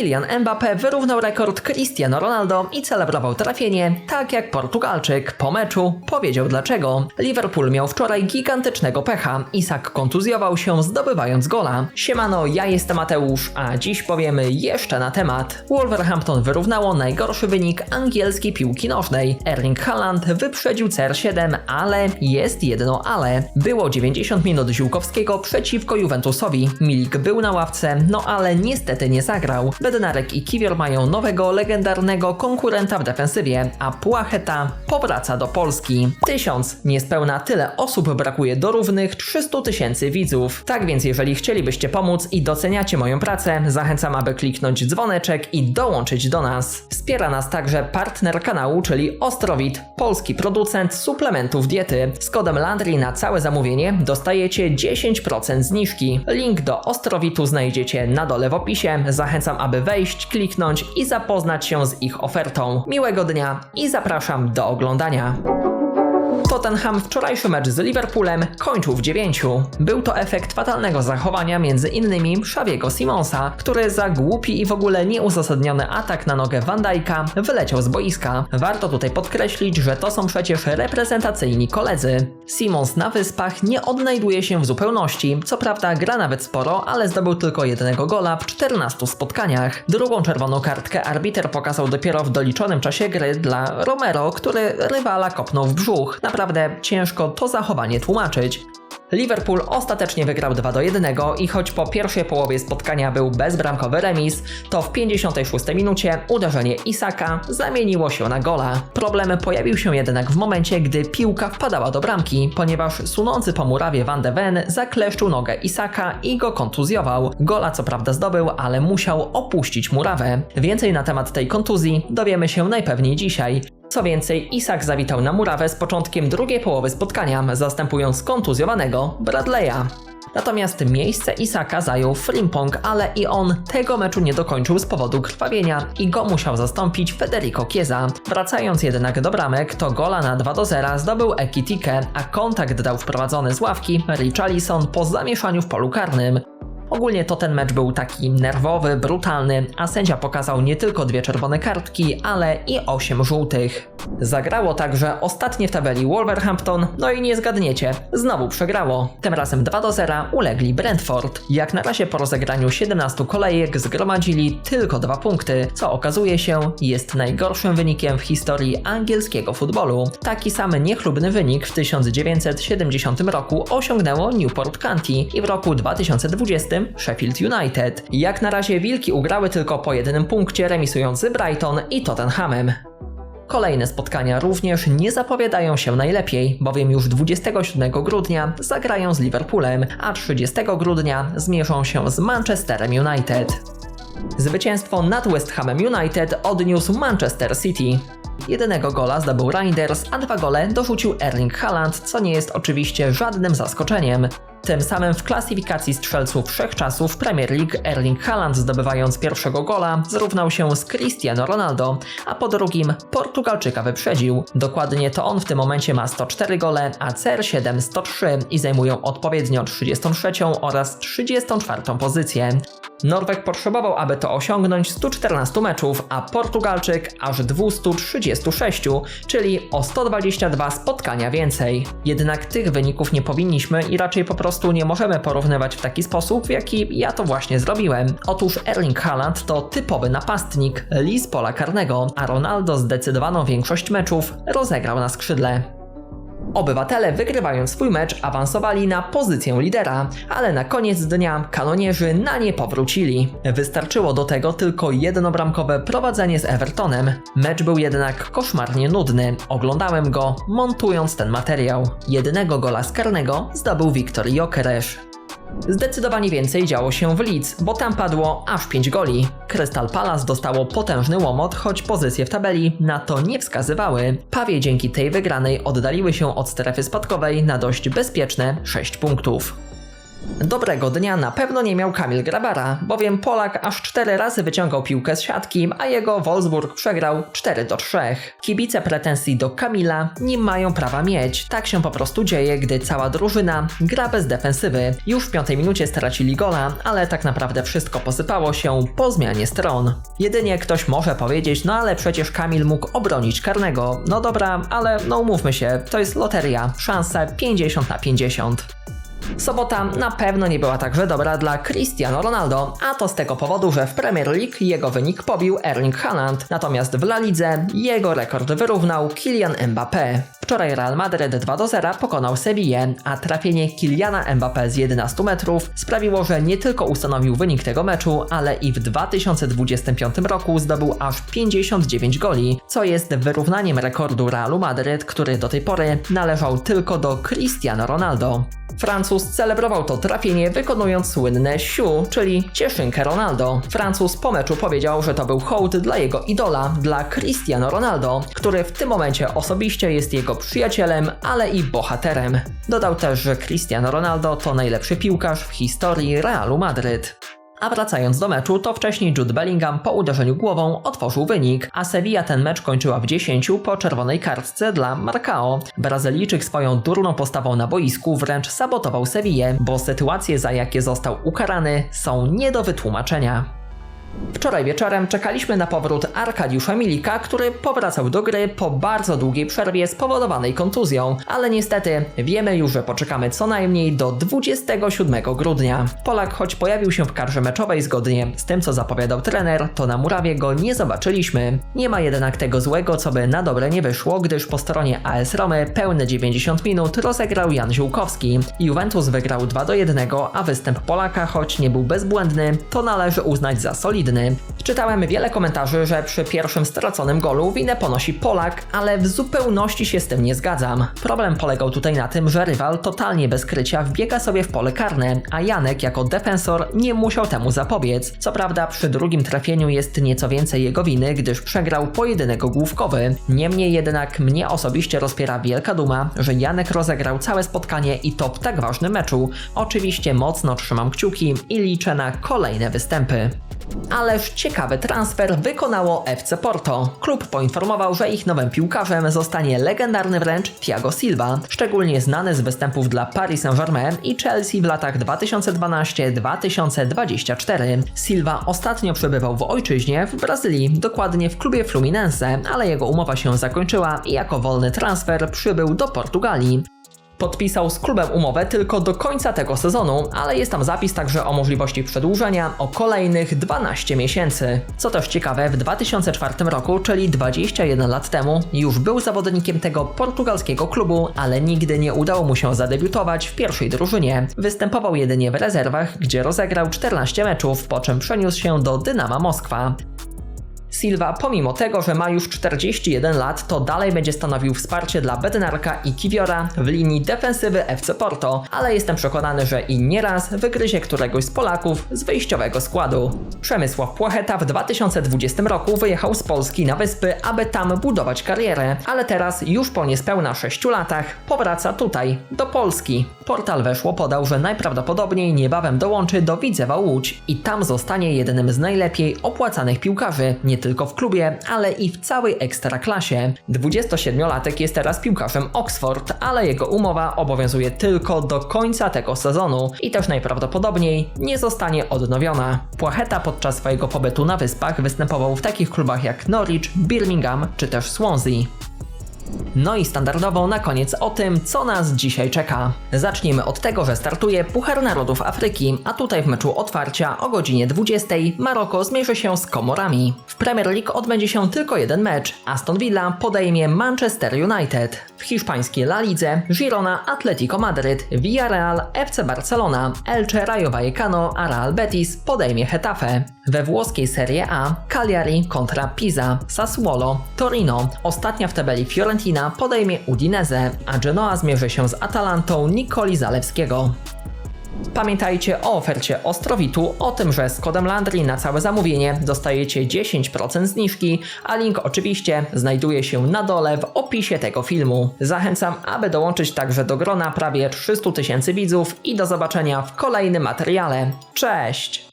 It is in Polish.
Kylian Mbappé wyrównał rekord Cristiano Ronaldo i celebrował trafienie, tak jak Portugalczyk po meczu powiedział dlaczego. Liverpool miał wczoraj gigantycznego pecha. Isak kontuzjował się zdobywając gola. Siemano, ja jestem Mateusz, a dziś powiemy jeszcze na temat. Wolverhampton wyrównało najgorszy wynik angielskiej piłki nożnej. Erling Haaland wyprzedził CR7, ale jest jedno ale. Było 90 minut Ziółkowskiego przeciwko Juventusowi. Milik był na ławce, no ale niestety nie zagrał. Bednarek i Kiwior mają nowego, legendarnego konkurenta w defensywie, a Płacheta powraca do Polski. Tysiąc, niespełna tyle osób brakuje do równych 300 tysięcy widzów. Tak więc jeżeli chcielibyście pomóc i doceniacie moją pracę, zachęcam, aby kliknąć dzwoneczek i dołączyć do nas. Wspiera nas także partner kanału, czyli Ostrowit, polski producent suplementów diety. Z kodem Landry na całe zamówienie dostajecie 10% zniżki. Link do Ostrowitu znajdziecie na dole w opisie. Zachęcam, aby wejść, kliknąć i zapoznać się z ich ofertą. Miłego dnia i zapraszam do oglądania. Tottenham wczorajszy mecz z Liverpoolem kończył w dziewięciu. Był to efekt fatalnego zachowania między innymi Xaviego Simonsa, który za głupi i w ogóle nieuzasadniony atak na nogę Van Dijk'a wyleciał z boiska. Warto tutaj podkreślić, że to są przecież reprezentacyjni koledzy. Simons na wyspach nie odnajduje się w zupełności, co prawda gra nawet sporo, ale zdobył tylko jednego gola w 14 spotkaniach. Drugą czerwoną kartkę arbiter pokazał dopiero w doliczonym czasie gry dla Romero, który rywala kopnął w brzuch. Naprawdę ciężko to zachowanie tłumaczyć. Liverpool ostatecznie wygrał 2 do 1 i choć po pierwszej połowie spotkania był bezbramkowy remis, to w 56 minucie uderzenie Isaka zamieniło się na gola. Problem pojawił się jednak w momencie, gdy piłka wpadała do bramki, ponieważ sunący po murawie Van de Ven zakleszczył nogę Isaka i go kontuzjował. Gola co prawda zdobył, ale musiał opuścić murawę. Więcej na temat tej kontuzji dowiemy się najpewniej dzisiaj. Co więcej, Isak zawitał na murawę z początkiem drugiej połowy spotkania, zastępując kontuzjowanego Bradley'a. Natomiast miejsce Isaka zajął Frimpong, ale i on tego meczu nie dokończył z powodu krwawienia i go musiał zastąpić Federico Chiesa. Wracając jednak do bramek, to gola na 2 do 0 zdobył Ekitike, a kontakt dał wprowadzony z ławki Richarlison po zamieszaniu w polu karnym. Ogólnie to ten mecz był taki nerwowy, brutalny, a sędzia pokazał nie tylko dwie czerwone kartki, ale i osiem żółtych. Zagrało także ostatnie w tabeli Wolverhampton, no i nie zgadniecie, znowu przegrało. Tym razem 2 do 0 ulegli Brentford. Jak na razie po rozegraniu 17 kolejek zgromadzili tylko dwa punkty, co okazuje się jest najgorszym wynikiem w historii angielskiego futbolu. Taki sam niechlubny wynik w 1970 roku osiągnęło Newport County i w roku 2020 Sheffield United. Jak na razie Wilki ugrały tylko po jednym punkcie, remisując z Brighton i Tottenhamem. Kolejne spotkania również nie zapowiadają się najlepiej, bowiem już 27 grudnia zagrają z Liverpoolem, a 30 grudnia zmierzą się z Manchesterem United. Zwycięstwo nad West Hamem United odniósł Manchester City. Jednego gola zdobył Reinders, a dwa gole dorzucił Erling Haaland, co nie jest oczywiście żadnym zaskoczeniem. Tym samym w klasyfikacji strzelców wszechczasów Premier League Erling Haaland zdobywając pierwszego gola zrównał się z Cristiano Ronaldo, a po drugim Portugalczyka wyprzedził. Dokładnie to on w tym momencie ma 104 gole, a CR7 103 i zajmują odpowiednio 33 oraz 34 pozycję. Norweg potrzebował, aby to osiągnąć 114 meczów, a Portugalczyk aż 236, czyli o 122 spotkania więcej. Jednak tych wyników nie powinniśmy i raczej po prostu nie możemy porównywać w taki sposób, w jaki ja to właśnie zrobiłem. Otóż Erling Haaland to typowy napastnik, lis pola karnego, a Ronaldo zdecydowaną większość meczów rozegrał na skrzydle. Obywatele wygrywając swój mecz awansowali na pozycję lidera, ale na koniec dnia kanonierzy na nie powrócili. Wystarczyło do tego tylko jednobramkowe prowadzenie z Evertonem. Mecz był jednak koszmarnie nudny. Oglądałem go montując ten materiał. Jednego gola z karnego zdobył Wiktor Jokeresz. Zdecydowanie więcej działo się w Leeds, bo tam padło aż 5 goli. Crystal Palace dostało potężny łomot, choć pozycje w tabeli na to nie wskazywały. Pawie dzięki tej wygranej oddaliły się od strefy spadkowej na dość bezpieczne 6 punktów. Dobrego dnia na pewno nie miał Kamil Grabara, bowiem Polak aż cztery razy wyciągał piłkę z siatki, a jego Wolfsburg przegrał 4 do 3. Kibice pretensji do Kamila nie mają prawa mieć. Tak się po prostu dzieje, gdy cała drużyna gra bez defensywy. Już w piątej minucie stracili gola, ale tak naprawdę wszystko posypało się po zmianie stron. Jedynie ktoś może powiedzieć, no ale przecież Kamil mógł obronić karnego. No dobra, ale no umówmy się, to jest loteria. Szansa 50 na 50. Sobota na pewno nie była także dobra dla Cristiano Ronaldo, a to z tego powodu, że w Premier League jego wynik pobił Erling Haaland, natomiast w La Lidze jego rekord wyrównał Kylian Mbappé. Wczoraj Real Madrid 2 do 0 pokonał Sevillę, a trafienie Kyliana Mbappé z 11 metrów sprawiło, że nie tylko ustanowił wynik tego meczu, ale i w 2025 roku zdobył aż 59 goli, co jest wyrównaniem rekordu Realu Madryt, który do tej pory należał tylko do Cristiano Ronaldo. Francuz celebrował to trafienie wykonując słynne siu, czyli cieszynkę Ronaldo. Francuz po meczu powiedział, że to był hołd dla jego idola, dla Cristiano Ronaldo, który w tym momencie osobiście jest jego przyjacielem, ale i bohaterem. Dodał też, że Cristiano Ronaldo to najlepszy piłkarz w historii Realu Madryt. A wracając do meczu, to wcześniej Jude Bellingham po uderzeniu głową otworzył wynik, a Sevilla ten mecz kończyła w 10 po czerwonej kartce dla Marcao. Brazylijczyk swoją durną postawą na boisku wręcz sabotował Sevillę, bo sytuacje za jakie został ukarany są nie do wytłumaczenia. Wczoraj wieczorem czekaliśmy na powrót Arkadiusza Milika, który powracał do gry po bardzo długiej przerwie spowodowanej kontuzją, ale niestety wiemy już, że poczekamy co najmniej do 27 grudnia. Polak, choć pojawił się w karze meczowej zgodnie z tym, co zapowiadał trener, to na murawie go nie zobaczyliśmy. Nie ma jednak tego złego, co by na dobre nie wyszło, gdyż po stronie AS Romy pełne 90 minut rozegrał Jan Ziółkowski. Juventus wygrał 2 do 1, a występ Polaka, choć nie był bezbłędny, to należy uznać za solidny solidny. Czytałem wiele komentarzy, że przy pierwszym straconym golu winę ponosi Polak, ale w zupełności się z tym nie zgadzam. Problem polegał tutaj na tym, że rywal totalnie bez krycia wbiega sobie w pole karne, a Janek jako defensor nie musiał temu zapobiec. Co prawda przy drugim trafieniu jest nieco więcej jego winy, gdyż przegrał pojedynek główkowy. Niemniej jednak mnie osobiście rozpiera wielka duma, że Janek rozegrał całe spotkanie i to w tak ważnym meczu. Oczywiście mocno trzymam kciuki i liczę na kolejne występy. Ależ ciekawy transfer wykonało FC Porto. Klub poinformował, że ich nowym piłkarzem zostanie legendarny wręcz Thiago Silva, szczególnie znany z występów dla Paris Saint-Germain i Chelsea w latach 2012-2024. Silva ostatnio przebywał w ojczyźnie w Brazylii, dokładnie w klubie Fluminense, ale jego umowa się zakończyła i jako wolny transfer przybył do Portugalii. Podpisał z klubem umowę tylko do końca tego sezonu, ale jest tam zapis także o możliwości przedłużenia o kolejnych 12 miesięcy. Co też ciekawe, w 2004 roku, czyli 21 lat temu, już był zawodnikiem tego portugalskiego klubu, ale nigdy nie udało mu się zadebiutować w pierwszej drużynie. Występował jedynie w rezerwach, gdzie rozegrał 14 meczów, po czym przeniósł się do Dynama Moskwa. Silva, pomimo tego, że ma już 41 lat, to dalej będzie stanowił wsparcie dla Bednarka i Kiwiora w linii defensywy FC Porto, ale jestem przekonany, że i nieraz wygryzie któregoś z Polaków z wyjściowego składu. Przemysław Płocheta w 2020 roku wyjechał z Polski na wyspy, aby tam budować karierę, ale teraz już po niespełna 6 latach powraca tutaj, do Polski. Portal Weszło podał, że najprawdopodobniej niebawem dołączy do Widzewa Łódź i tam zostanie jednym z najlepiej opłacanych piłkarzy, nie tylko w klubie, ale i w całej ekstraklasie. 27-latek jest teraz piłkarzem Oxford, ale jego umowa obowiązuje tylko do końca tego sezonu i też najprawdopodobniej nie zostanie odnowiona. Płacheta podczas swojego pobytu na wyspach występował w takich klubach jak Norwich, Birmingham czy też Swansea. No i standardowo na koniec o tym, co nas dzisiaj czeka. Zacznijmy od tego, że startuje Puchar Narodów Afryki, a tutaj w meczu otwarcia o godzinie 20 Maroko zmierzy się z Komorami. W Premier League odbędzie się tylko jeden mecz. Aston Villa podejmie Manchester United. W hiszpańskiej La Lidze Girona Atletico Madryt, Villarreal FC Barcelona, Elche Rayo Vallecano Real Betis podejmie Hetafe. We włoskiej Serie A Cagliari kontra Pisa, Sassuolo, Torino, ostatnia w tabeli Fiorentina podejmie Udinese, a Genoa zmierzy się z Atalantą Nikoli Zalewskiego. Pamiętajcie o ofercie Ostrowitu, o tym, że z kodem Landry na całe zamówienie dostajecie 10% zniżki, a link oczywiście znajduje się na dole w opisie tego filmu. Zachęcam, aby dołączyć także do grona prawie 300 tysięcy widzów i do zobaczenia w kolejnym materiale. Cześć!